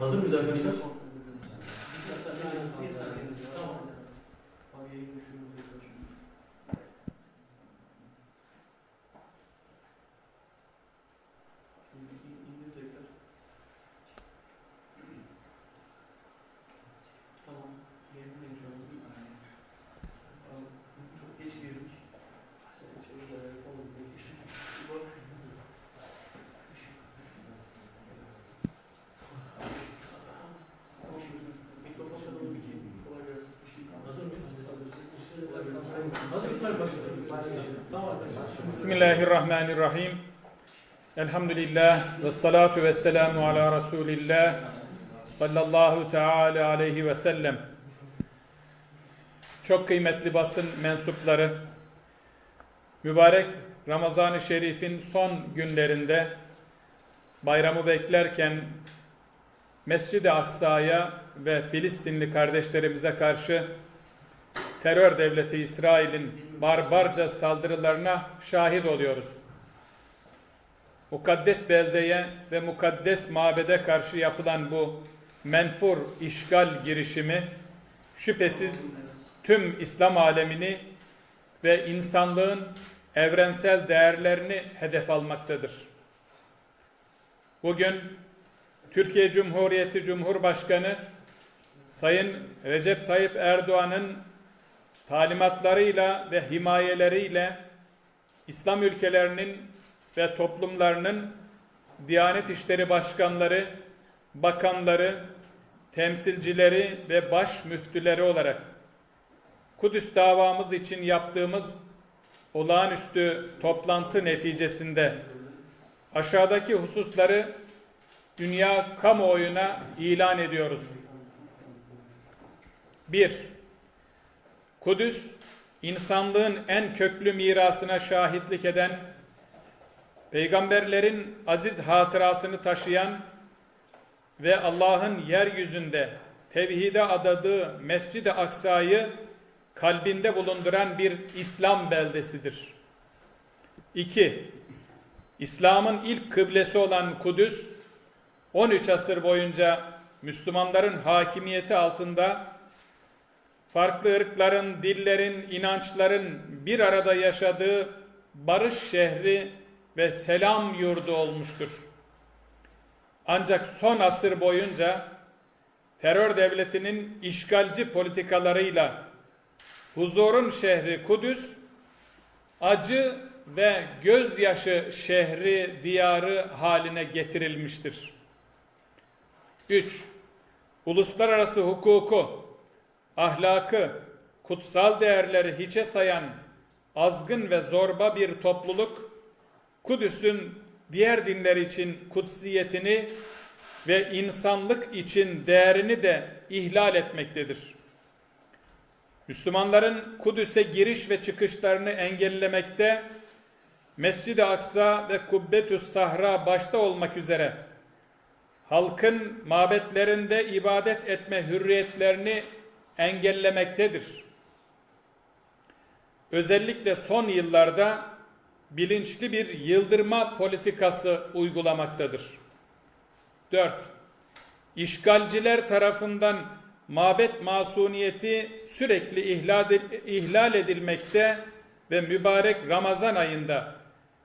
Hazır mıyız arkadaşlar? Bismillahirrahmanirrahim. Elhamdülillah ve salatu ve selamu ala Resulillah sallallahu teala aleyhi ve sellem. Çok kıymetli basın mensupları, mübarek Ramazan-ı Şerif'in son günlerinde bayramı beklerken Mescid-i Aksa'ya ve Filistinli kardeşlerimize karşı terör devleti İsrail'in barbarca saldırılarına şahit oluyoruz. Mukaddes beldeye ve mukaddes mabede karşı yapılan bu menfur işgal girişimi şüphesiz tüm İslam alemini ve insanlığın evrensel değerlerini hedef almaktadır. Bugün Türkiye Cumhuriyeti Cumhurbaşkanı Sayın Recep Tayyip Erdoğan'ın talimatlarıyla ve himayeleriyle İslam ülkelerinin ve toplumlarının Diyanet İşleri Başkanları, bakanları, temsilcileri ve baş müftüleri olarak Kudüs davamız için yaptığımız olağanüstü toplantı neticesinde aşağıdaki hususları dünya kamuoyuna ilan ediyoruz. 1. Kudüs, insanlığın en köklü mirasına şahitlik eden, peygamberlerin aziz hatırasını taşıyan ve Allah'ın yeryüzünde tevhide adadığı Mescid-i Aksa'yı kalbinde bulunduran bir İslam beldesidir. 2. İslam'ın ilk kıblesi olan Kudüs, 13 asır boyunca Müslümanların hakimiyeti altında farklı ırkların, dillerin, inançların bir arada yaşadığı barış şehri ve selam yurdu olmuştur. Ancak son asır boyunca terör devletinin işgalci politikalarıyla huzurun şehri Kudüs, acı ve gözyaşı şehri diyarı haline getirilmiştir. 3. Uluslararası hukuku, ahlakı, kutsal değerleri hiçe sayan azgın ve zorba bir topluluk, Kudüs'ün diğer dinler için kutsiyetini ve insanlık için değerini de ihlal etmektedir. Müslümanların Kudüs'e giriş ve çıkışlarını engellemekte, Mescid-i Aksa ve Kubbetüs Sahra başta olmak üzere halkın mabetlerinde ibadet etme hürriyetlerini engellemektedir. Özellikle son yıllarda bilinçli bir yıldırma politikası uygulamaktadır. 4. İşgalciler tarafından mabet masuniyeti sürekli ihlal, edilmekte ve mübarek Ramazan ayında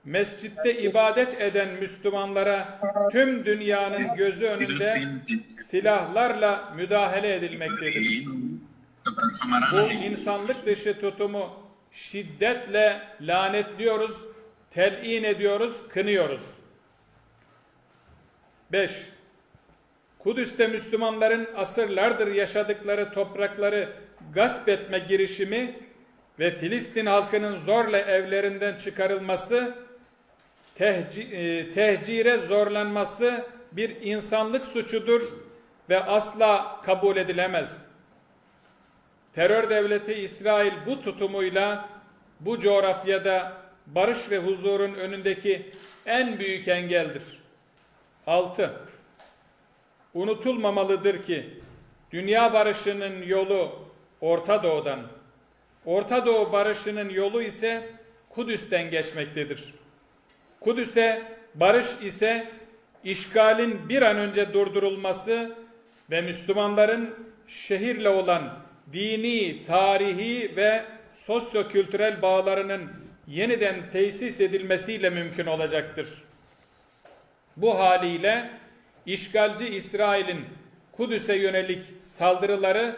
mescitte ibadet eden Müslümanlara tüm dünyanın gözü önünde silahlarla müdahale edilmektedir. Bu insanlık dışı tutumu şiddetle lanetliyoruz, telin ediyoruz, kınıyoruz. 5. Kudüs'te Müslümanların asırlardır yaşadıkları toprakları gasp etme girişimi ve Filistin halkının zorla evlerinden çıkarılması, tehci, e, tehcire zorlanması bir insanlık suçudur ve asla kabul edilemez. Terör devleti İsrail bu tutumuyla bu coğrafyada barış ve huzurun önündeki en büyük engeldir. 6. Unutulmamalıdır ki dünya barışının yolu Orta Doğu'dan, Orta Doğu barışının yolu ise Kudüs'ten geçmektedir. Kudüs'e barış ise işgalin bir an önce durdurulması ve Müslümanların şehirle olan dini, tarihi ve sosyo-kültürel bağlarının yeniden tesis edilmesiyle mümkün olacaktır. Bu haliyle işgalci İsrail'in Kudüs'e yönelik saldırıları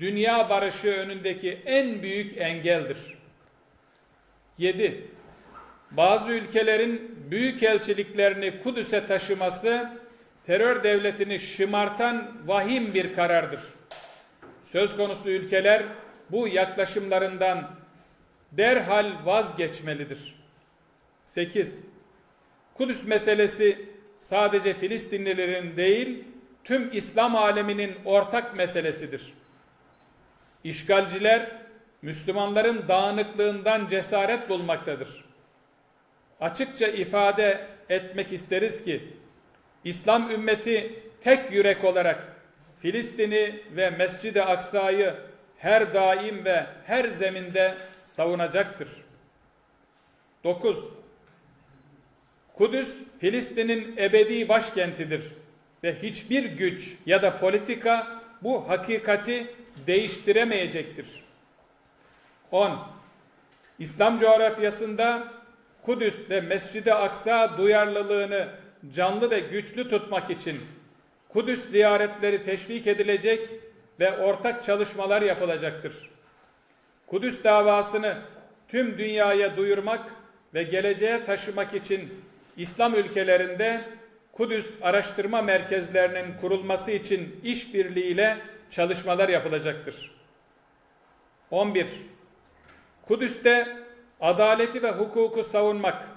dünya barışı önündeki en büyük engeldir. 7. Bazı ülkelerin büyük elçiliklerini Kudüs'e taşıması terör devletini şımartan vahim bir karardır. Söz konusu ülkeler bu yaklaşımlarından derhal vazgeçmelidir. 8. Kudüs meselesi sadece Filistinlilerin değil, tüm İslam aleminin ortak meselesidir. İşgalciler Müslümanların dağınıklığından cesaret bulmaktadır. Açıkça ifade etmek isteriz ki İslam ümmeti tek yürek olarak Filistin'i ve Mescid-i Aksa'yı her daim ve her zeminde savunacaktır. 9. Kudüs Filistin'in ebedi başkentidir ve hiçbir güç ya da politika bu hakikati değiştiremeyecektir. 10. İslam coğrafyasında Kudüs ve Mescid-i Aksa duyarlılığını canlı ve güçlü tutmak için Kudüs ziyaretleri teşvik edilecek ve ortak çalışmalar yapılacaktır. Kudüs davasını tüm dünyaya duyurmak ve geleceğe taşımak için İslam ülkelerinde Kudüs araştırma merkezlerinin kurulması için işbirliğiyle çalışmalar yapılacaktır. 11. Kudüs'te adaleti ve hukuku savunmak,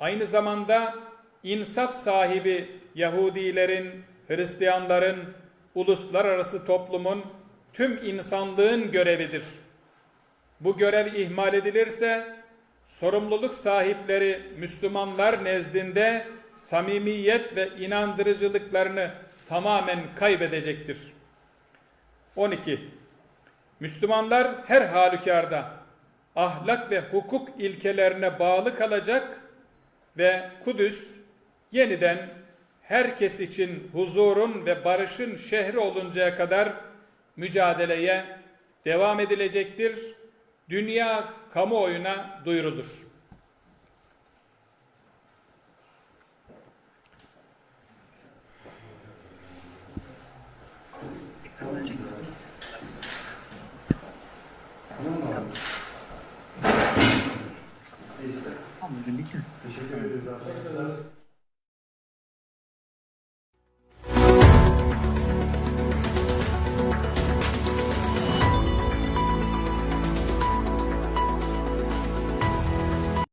aynı zamanda insaf sahibi Yahudilerin, Hristiyanların, uluslararası toplumun, tüm insanlığın görevidir. Bu görev ihmal edilirse sorumluluk sahipleri Müslümanlar nezdinde samimiyet ve inandırıcılıklarını tamamen kaybedecektir. 12. Müslümanlar her halükarda ahlak ve hukuk ilkelerine bağlı kalacak ve Kudüs yeniden herkes için huzurun ve barışın şehri oluncaya kadar mücadeleye devam edilecektir. Dünya kamuoyuna duyurulur. Teşekkür ederiz.